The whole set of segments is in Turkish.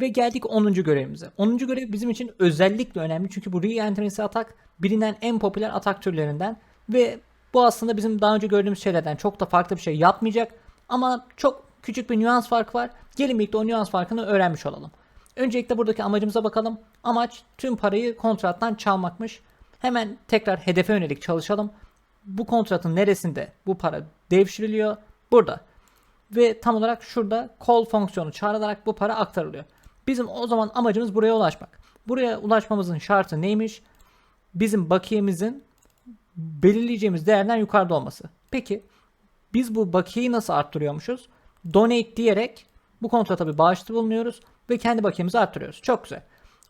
Ve geldik 10. görevimize. 10. görev bizim için özellikle önemli çünkü bu re-entrancy atak bilinen en popüler atak türlerinden ve bu aslında bizim daha önce gördüğümüz şeylerden çok da farklı bir şey yapmayacak ama çok küçük bir nüans farkı var. Gelin birlikte o nüans farkını öğrenmiş olalım. Öncelikle buradaki amacımıza bakalım. Amaç tüm parayı kontrattan çalmakmış. Hemen tekrar hedefe yönelik çalışalım. Bu kontratın neresinde bu para devşiriliyor? Burada. Ve tam olarak şurada call fonksiyonu çağrılarak bu para aktarılıyor. Bizim o zaman amacımız buraya ulaşmak. Buraya ulaşmamızın şartı neymiş? Bizim bakiyemizin belirleyeceğimiz değerden yukarıda olması. Peki biz bu bakiyeyi nasıl arttırıyormuşuz? Donate diyerek bu kontrata bir bağışta bulunuyoruz ve kendi bakiyemizi arttırıyoruz. Çok güzel.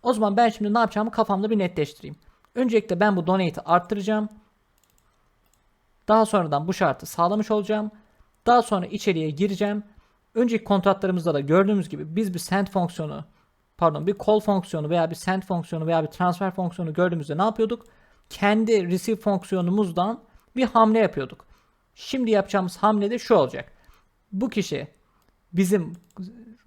O zaman ben şimdi ne yapacağımı kafamda bir netleştireyim. Öncelikle ben bu donate'i arttıracağım. Daha sonradan bu şartı sağlamış olacağım. Daha sonra içeriye gireceğim. Önceki kontratlarımızda da gördüğümüz gibi biz bir send fonksiyonu, pardon bir call fonksiyonu veya bir send fonksiyonu veya bir transfer fonksiyonu gördüğümüzde ne yapıyorduk? Kendi receive fonksiyonumuzdan bir hamle yapıyorduk. Şimdi yapacağımız hamle de şu olacak. Bu kişi bizim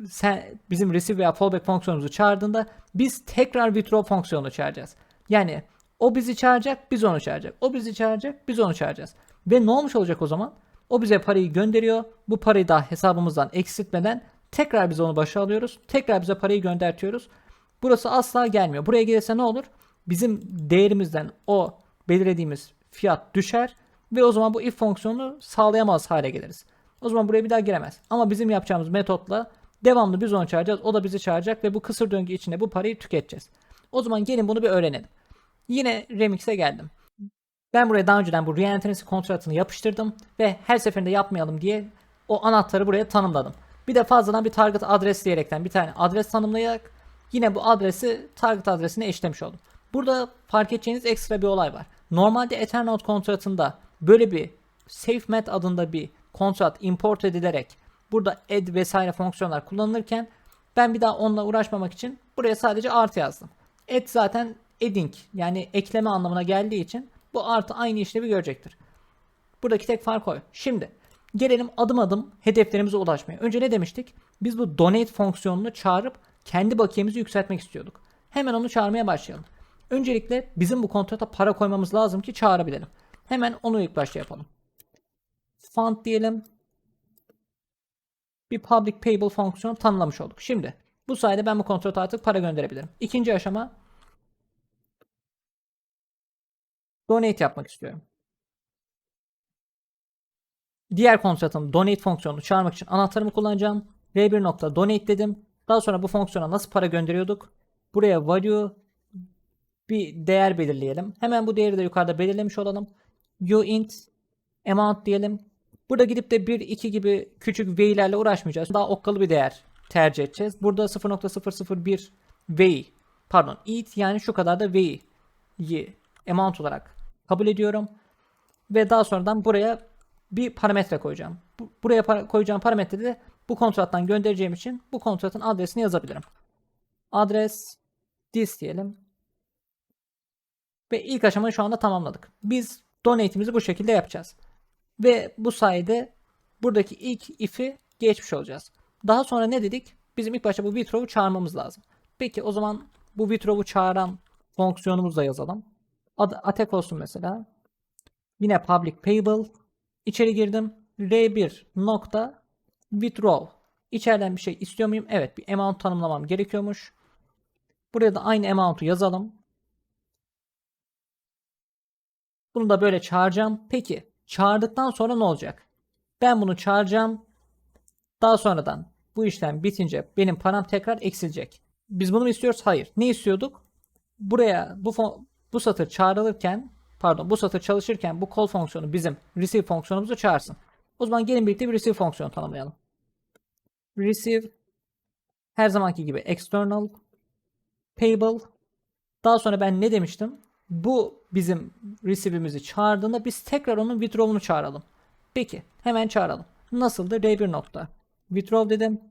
sen, bizim receive veya fallback fonksiyonumuzu çağırdığında biz tekrar withdraw fonksiyonunu çağıracağız. Yani o bizi çağıracak, biz onu çağıracak. O bizi çağıracak, biz onu çağıracağız. Ve ne olmuş olacak o zaman? O bize parayı gönderiyor. Bu parayı daha hesabımızdan eksiltmeden tekrar biz onu başa alıyoruz. Tekrar bize parayı göndertiyoruz. Burası asla gelmiyor. Buraya gelirse ne olur? Bizim değerimizden o belirlediğimiz fiyat düşer ve o zaman bu if fonksiyonunu sağlayamaz hale geliriz. O zaman buraya bir daha giremez. Ama bizim yapacağımız metotla devamlı biz onu çağıracağız. O da bizi çağıracak ve bu kısır döngü içinde bu parayı tüketeceğiz. O zaman gelin bunu bir öğrenelim. Yine Remix'e geldim. Ben buraya daha önceden bu reentrancy kontratını yapıştırdım ve her seferinde yapmayalım diye o anahtarı buraya tanımladım. Bir de fazladan bir target adres diyerekten bir tane adres tanımlayarak yine bu adresi target adresine eşlemiş oldum. Burada fark edeceğiniz ekstra bir olay var. Normalde Ethernet kontratında böyle bir SafeMet adında bir kontrat import edilerek burada add vesaire fonksiyonlar kullanılırken ben bir daha onunla uğraşmamak için buraya sadece artı yazdım. Add zaten adding yani ekleme anlamına geldiği için bu artı aynı işlevi görecektir. Buradaki tek fark o. Şimdi gelelim adım adım hedeflerimize ulaşmaya. Önce ne demiştik? Biz bu donate fonksiyonunu çağırıp kendi bakiyemizi yükseltmek istiyorduk. Hemen onu çağırmaya başlayalım. Öncelikle bizim bu kontrata para koymamız lazım ki çağırabilelim. Hemen onu ilk başta yapalım. Fund diyelim. Bir public payable fonksiyon tanımlamış olduk. Şimdi bu sayede ben bu kontrata artık para gönderebilirim. İkinci aşama donate yapmak istiyorum. Diğer kontratım donate fonksiyonunu çağırmak için anahtarımı kullanacağım. v1.donate dedim. Daha sonra bu fonksiyona nasıl para gönderiyorduk? Buraya value bir değer belirleyelim. Hemen bu değeri de yukarıda belirlemiş olalım. uint amount diyelim. Burada gidip de 1 2 gibi küçük v'lerle uğraşmayacağız. Daha okkalı bir değer tercih edeceğiz. Burada 0.001 v pardon it yani şu kadar da v'yi amount olarak kabul ediyorum. Ve daha sonradan buraya bir parametre koyacağım. Bu- Buraya para- koyacağım parametrede de bu kontrattan göndereceğim için bu kontratın adresini yazabilirim. Adres this diyelim. Ve ilk aşamayı şu anda tamamladık. Biz donate'imizi bu şekilde yapacağız. Ve bu sayede buradaki ilk if'i geçmiş olacağız. Daha sonra ne dedik? Bizim ilk başta bu withdraw'u çağırmamız lazım. Peki o zaman bu withdraw'u çağıran fonksiyonumuzu da yazalım. Adı attack olsun mesela. Yine public payable. İçeri girdim. R1 nokta withdraw. İçeriden bir şey istiyor muyum? Evet bir amount tanımlamam gerekiyormuş. Buraya da aynı amount'u yazalım. Bunu da böyle çağıracağım. Peki çağırdıktan sonra ne olacak? Ben bunu çağıracağım. Daha sonradan bu işlem bitince benim param tekrar eksilecek. Biz bunu mu istiyoruz? Hayır. Ne istiyorduk? Buraya bu bu satır çağrılırken pardon bu satır çalışırken bu call fonksiyonu bizim receive fonksiyonumuzu çağırsın. O zaman gelin birlikte bir receive fonksiyonu tanımlayalım. Receive her zamanki gibi external payable daha sonra ben ne demiştim? Bu bizim receive'imizi çağırdığında biz tekrar onun withdraw'unu çağıralım. Peki hemen çağıralım. Nasıldı? R1 nokta. Withdraw dedim.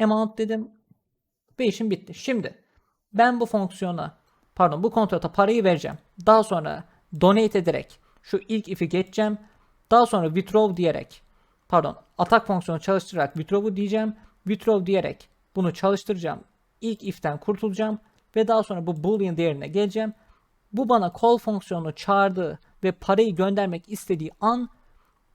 Amount dedim. Ve işim bitti. Şimdi ben bu fonksiyona pardon bu kontrata parayı vereceğim. Daha sonra donate ederek şu ilk if'i geçeceğim. Daha sonra withdraw diyerek pardon atak fonksiyonu çalıştırarak withdraw'u diyeceğim. Withdraw diyerek Bunu çalıştıracağım. İlk if'ten kurtulacağım ve daha sonra bu boolean değerine geleceğim. Bu bana call fonksiyonunu çağırdığı ve parayı göndermek istediği an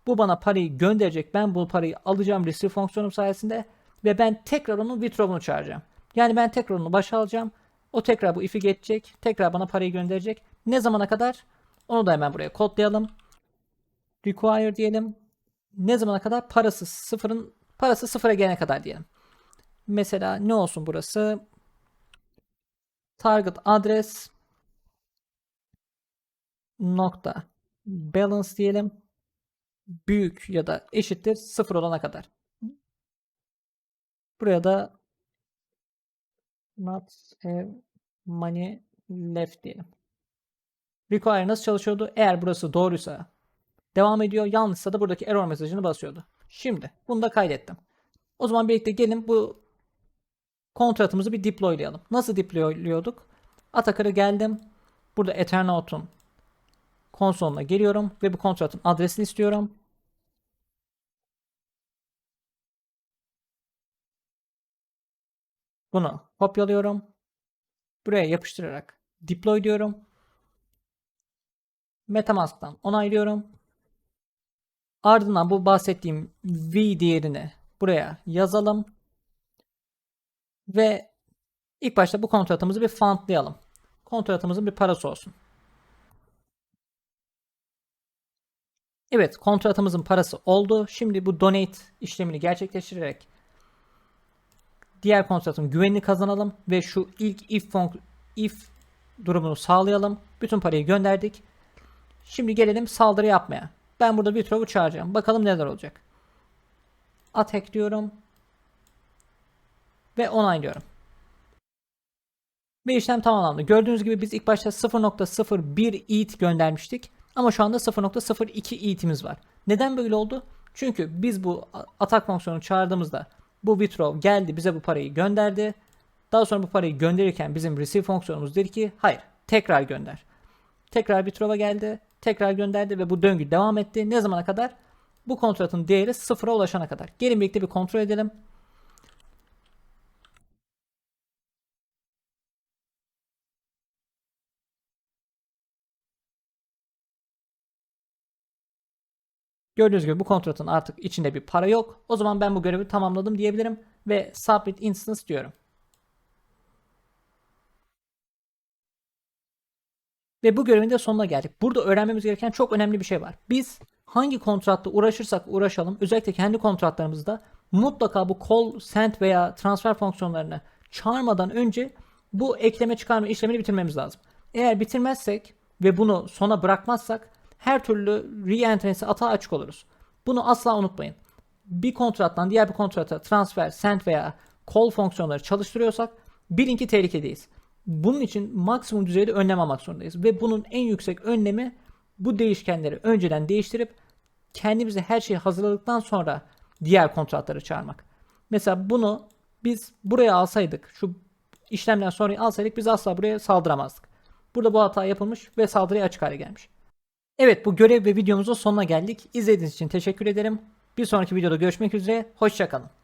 bu bana parayı gönderecek. Ben bu parayı alacağım receive fonksiyonum sayesinde ve ben tekrar onun withdraw'unu çağıracağım. Yani ben tekrar onu başa alacağım. O tekrar bu if'i geçecek. Tekrar bana parayı gönderecek. Ne zamana kadar? Onu da hemen buraya kodlayalım. Require diyelim. Ne zamana kadar? Parası sıfırın parası sıfıra gelene kadar diyelim. Mesela ne olsun burası? Target adres nokta balance diyelim. Büyük ya da eşittir sıfır olana kadar. Buraya da not have money left diyelim. Require nasıl çalışıyordu? Eğer burası doğruysa devam ediyor. Yanlışsa da buradaki error mesajını basıyordu. Şimdi bunu da kaydettim. O zaman birlikte gelin bu kontratımızı bir deploylayalım. Nasıl deployluyorduk? Atakar'a geldim. Burada Ethernaut'un konsoluna geliyorum ve bu kontratın adresini istiyorum. Bunu kopyalıyorum. Buraya yapıştırarak deploy diyorum. Metamask'tan onaylıyorum. Ardından bu bahsettiğim V değerini buraya yazalım. Ve ilk başta bu kontratımızı bir fundlayalım. Kontratımızın bir parası olsun. Evet kontratımızın parası oldu. Şimdi bu donate işlemini gerçekleştirerek diğer kontratın güvenini kazanalım ve şu ilk if, if durumunu sağlayalım. Bütün parayı gönderdik. Şimdi gelelim saldırı yapmaya. Ben burada bir trovu çağıracağım. Bakalım neler olacak. Attack diyorum. Ve onaylıyorum. Ve işlem tamamlandı. Gördüğünüz gibi biz ilk başta 0.01 ETH göndermiştik. Ama şu anda 0.02 ETH'imiz var. Neden böyle oldu? Çünkü biz bu atak fonksiyonu çağırdığımızda bu withdraw geldi bize bu parayı gönderdi. Daha sonra bu parayı gönderirken bizim receive fonksiyonumuz dedi ki hayır tekrar gönder. Tekrar withdraw'a geldi. Tekrar gönderdi ve bu döngü devam etti. Ne zamana kadar? Bu kontratın değeri sıfıra ulaşana kadar. Gelin birlikte bir kontrol edelim. Gördüğünüz gibi bu kontratın artık içinde bir para yok. O zaman ben bu görevi tamamladım diyebilirim ve submit instance diyorum. Ve bu görevin de sonuna geldik. Burada öğrenmemiz gereken çok önemli bir şey var. Biz hangi kontratla uğraşırsak uğraşalım özellikle kendi kontratlarımızda mutlaka bu call, send veya transfer fonksiyonlarını çağırmadan önce bu ekleme çıkarma işlemini bitirmemiz lazım. Eğer bitirmezsek ve bunu sona bırakmazsak her türlü re-entrancy atağa açık oluruz. Bunu asla unutmayın. Bir kontrattan diğer bir kontrata transfer, send veya call fonksiyonları çalıştırıyorsak bilin ki tehlikedeyiz. Bunun için maksimum düzeyde önlem almak zorundayız. Ve bunun en yüksek önlemi bu değişkenleri önceden değiştirip kendimize her şeyi hazırladıktan sonra diğer kontratları çağırmak. Mesela bunu biz buraya alsaydık, şu işlemden sonra alsaydık biz asla buraya saldıramazdık. Burada bu hata yapılmış ve saldırıya açık hale gelmiş. Evet bu görev ve videomuzun sonuna geldik. İzlediğiniz için teşekkür ederim. Bir sonraki videoda görüşmek üzere. Hoşçakalın.